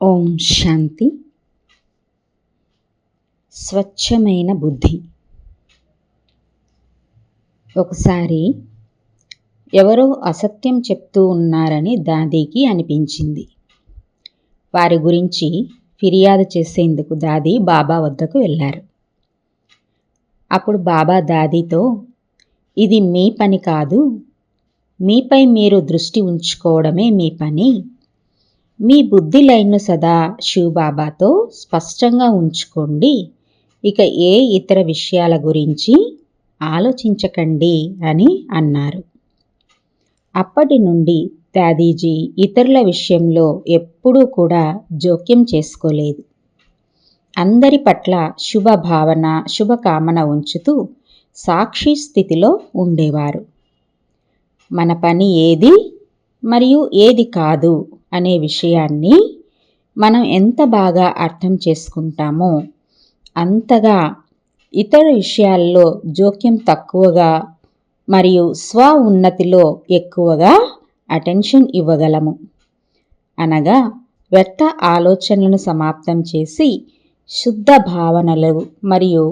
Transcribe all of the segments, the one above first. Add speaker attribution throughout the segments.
Speaker 1: ఓం శాంతి. స్వచ్ఛమైన బుద్ధి. ఒకసారి ఎవరో అసత్యం చెప్తూ ఉన్నారని దాదీకి అనిపించింది. వారి గురించి ఫిర్యాదు చేసేందుకు దాది బాబా వద్దకు వెళ్ళారు. అప్పుడు బాబా దాదీతో ఇది మీ పని కాదు. మీపై మీరు దృష్టి ఉంచుకోవడమే మీ పని. మీ బుద్ధి లైన్ను సదా శివబాబాతో స్పష్టంగా ఉంచుకోండి. ఇక ఏ ఇతర విషయాల గురించి ఆలోచించకండి అని అన్నారు. అప్పటి నుండి దాదీజీ ఇతరుల విషయంలో ఎప్పుడూ కూడా జోక్యం చేసుకోలేదు. అందరి పట్ల శుభ భావన శుభకామన ఉంచుతూ సాక్షి స్థితిలో ఉండేవారు. మన పని ఏది? మరియు ఏది కాదు? అనే విషయాన్ని మనం ఎంత బాగా అర్థం చేసుకుంటామో అంతగా ఇతర విషయాల్లో జోక్యం తక్కువగా మరియు స్వ ఉన్నతిలో ఎక్కువగా అటెన్షన్ ఇవ్వగలము. అనగా వ్యర్థ ఆలోచనలను సమాప్తం చేసి శుద్ధ భావనలు మరియు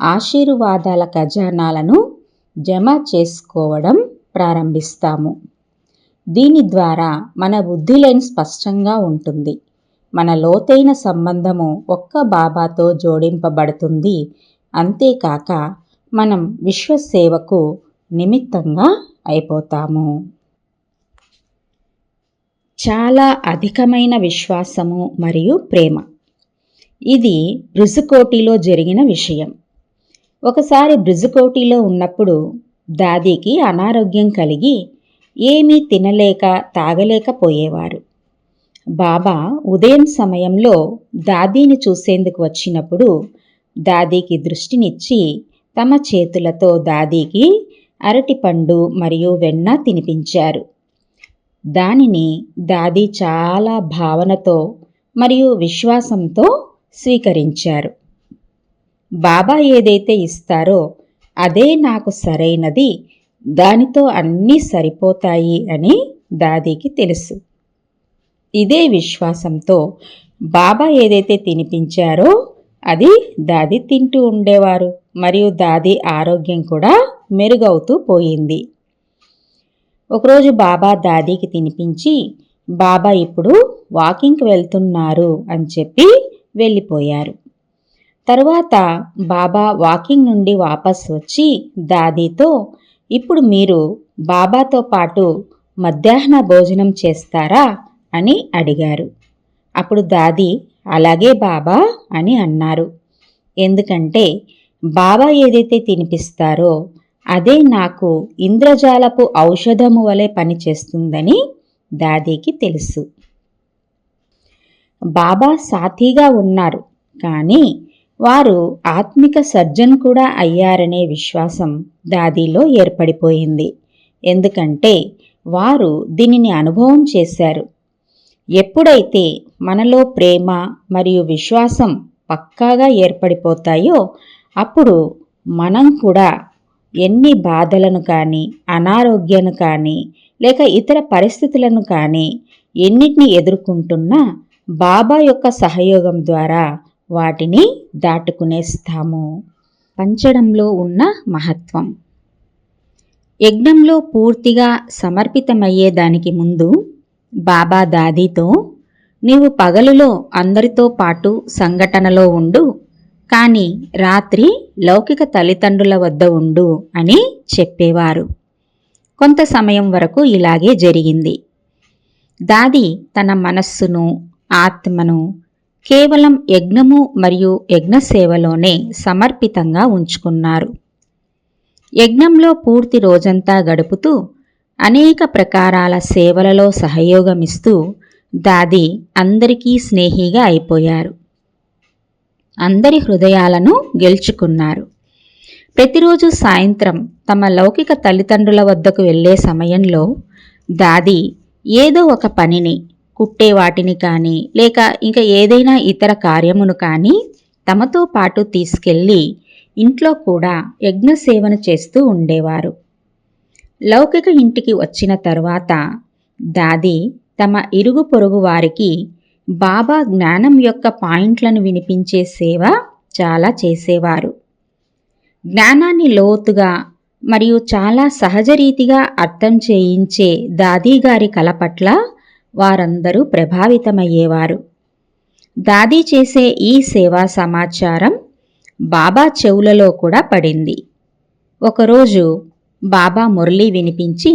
Speaker 1: ఆశీర్వాదాల ఖజానాలను జమ చేసుకోవడం ప్రారంభిస్తాము. దీని ద్వారా మన బుద్ధి లైన్ స్పష్టంగా ఉంటుంది. మన లోతైన సంబంధము ఒక్క బాబాతో జోడింపబడుతుంది. అంతేకాక మనం విశ్వసేవకు నిమిత్తంగా అయిపోతాము. చాలా అధికమైన విశ్వాసము మరియు ప్రేమ. ఇది బ్రిజుకోటిలో జరిగిన విషయం. ఒకసారి బ్రిజుకోటిలో ఉన్నప్పుడు దాదీకి అనారోగ్యం కలిగి ఏమీ తినలేక తాగలేకపోయేవారు బాబా ఉదయం సమయంలో దాదీని చూసేందుకు వచ్చినప్పుడు దాదీకి దృష్టినిచ్చి తమ చేతులతో దాదీకి అరటిపండు మరియు వెన్న తినిపించారు. దానిని దాది చాలా భావనతో మరియు విశ్వాసంతో స్వీకరించారు. బాబా ఏదైతే ఇస్తారో అదే నాకు సరైనది దానితో అన్నీ సరిపోతాయి అని దాదీకి తెలుసు. ఇదే విశ్వాసంతో బాబా ఏదైతే తినిపించారో అది దాది తింటూ ఉండేవారు. మరియు దాది ఆరోగ్యం కూడా మెరుగవుతూ పోయింది. ఒకరోజు బాబా దాదీకి తినిపించి బాబా ఇప్పుడు వాకింగ్కి వెళ్తున్నారు అని చెప్పి వెళ్ళిపోయారు. తరువాత బాబా వాకింగ్ నుండి వాపస్ వచ్చి దాదీతో ఇప్పుడు మీరు బాబాతో పాటు మధ్యాహ్న భోజనం చేస్తారా అని అడిగారు. అప్పుడు దాది అలాగే బాబా అని అన్నారు. ఎందుకంటే బాబా ఏదైతే తినిపిస్తారో అదే నాకు ఇంద్రజాలపు ఔషధము వలె పనిచేస్తుందని దాదీకి తెలుసు. బాబా సాథీగా ఉన్నారు. కానీ వారు ఆత్మిక సర్జన్ కూడా అయ్యారనే విశ్వాసం దాదిలో ఏర్పడిపోయింది. ఎందుకంటే వారు దీనిని అనుభవం చేశారు. ఎప్పుడైతే మనలో ప్రేమ మరియు విశ్వాసం పక్కాగా ఏర్పడిపోతాయో అప్పుడు మనం కూడా ఎన్ని బాధలను కానీ అనారోగ్యాన్ని కానీ లేక ఇతర పరిస్థితులను కానీ ఎన్నిటిని ఎదుర్కొంటున్నా బాబా యొక్క సహయోగం ద్వారా వాటిని దాటుకునేస్తాము పంచడంలో ఉన్న మహత్వం. యజ్ఞంలో పూర్తిగా సమర్పితమయ్యే దానికి ముందు బాబా దాదీతో నీవు పగలులో అందరితో పాటు సంఘటనలో ఉండు కానీ రాత్రి లౌకిక తల్లిదండ్రుల వద్ద ఉండు అని చెప్పేవారు. కొంత సమయం వరకు ఇలాగే జరిగింది. దాది తన మనస్సును ఆత్మను కేవలం యజ్ఞము మరియు యజ్ఞ సేవలోనే సమర్పితంగా ఉంచుకున్నారు. యజ్ఞంలో పూర్తి రోజంతా గడుపుతూ అనేక ప్రకారాల సేవలలో సహయోగమిస్తూ దాది అందరికీ స్నేహిగా అయిపోయారు. అందరి హృదయాలను గెలుచుకున్నారు. ప్రతిరోజు సాయంత్రం తమ లౌకిక తల్లిదండ్రుల వద్దకు వెళ్ళే సమయంలో దాది ఏదో ఒక పనిని కుట్టే వాటిని కానీ లేక ఇంకా ఏదైనా ఇతర కార్యమును కానీ తమతో పాటు తీసుకెళ్ళి ఇంట్లో కూడా యజ్ఞ సేవను చేస్తూ ఉండేవారు. లౌకిక ఇంటికి వచ్చిన తరువాత దాది తమ ఇరుగు పొరుగు వారికి బాబా జ్ఞానం యొక్క పాయింట్లను వినిపించే సేవ చాలా చేసేవారు. జ్ఞానాన్ని లోతుగా మరియు చాలా సహజ రీతిగా అర్థం చేయించే దాదీ గారి కల పట్ల వారందరూ ప్రభావితమయ్యేవారు. దాదీ చేసే ఈ సేవా సమాచారం బాబా చెవులలో కూడా పడింది. ఒకరోజు బాబా మురళి వినిపించి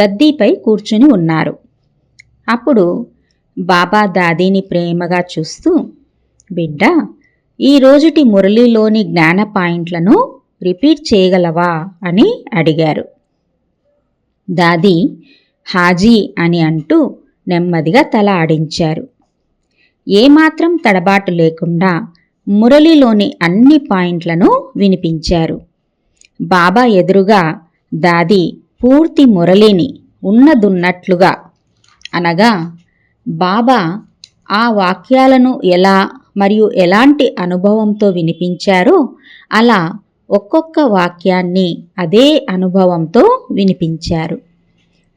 Speaker 1: గద్దీపై కూర్చుని ఉన్నారు. అప్పుడు బాబా దాదీని ప్రేమగా చూస్తూ బిడ్డ ఈ రోజుటి మురళిలోని జ్ఞాన పాయింట్లను రిపీట్ చేయగలవా? అని అడిగారు. దాది హాజీ అని అంటూ నెమ్మదిగా తల ఆడించారు. ఏమాత్రం తడబాటు లేకుండా మురళిలోని అన్ని పాయింట్లను వినిపించారు. బాబా ఎదురుగా దాది పూర్తి మురళిని ఉన్నదున్నట్లుగా అనగా బాబా ఆ వాక్యాలను ఎలా మరియు ఎలాంటి అనుభవంతో వినిపించారో అలా ఒక్కొక్క వాక్యాన్ని అదే అనుభవంతో వినిపించారు.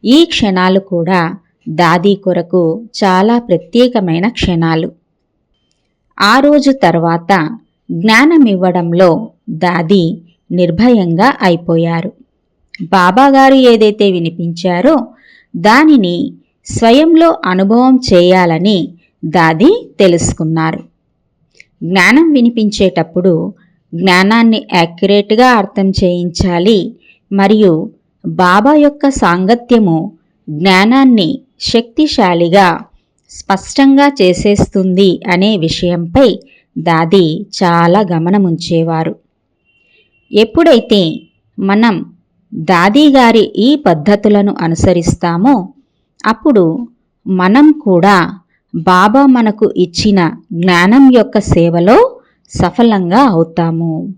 Speaker 1: ఈ క్షణాలు కూడా దాది కొరకు చాలా ప్రత్యేకమైన క్షణాలు. ఆ రోజు తర్వాత జ్ఞానమివ్వడంలో దాది నిర్భయంగా అయిపోయారు. బాబాగారు ఏదైతే వినిపించారో దానిని స్వయంలో అనుభవం చేయాలని దాది తెలుసుకున్నారు. జ్ఞానం వినిపించేటప్పుడు జ్ఞానాన్ని యాక్యురేట్గా అర్థం చేయించాలి మరియు బాబా యొక్క సాంగత్యము జ్ఞానాన్ని శక్తిశాలిగా స్పష్టంగా చేసేస్తుంది అనే విషయంపై దాది చాలా గమనముంచేవారు. ఎప్పుడైతే మనం దాది గారి ఈ పద్ధతులను అనుసరిస్తామో అప్పుడు మనం కూడా బాబా మనకు ఇచ్చిన జ్ఞానం యొక్క సేవలో సఫలంగా అవుతాము.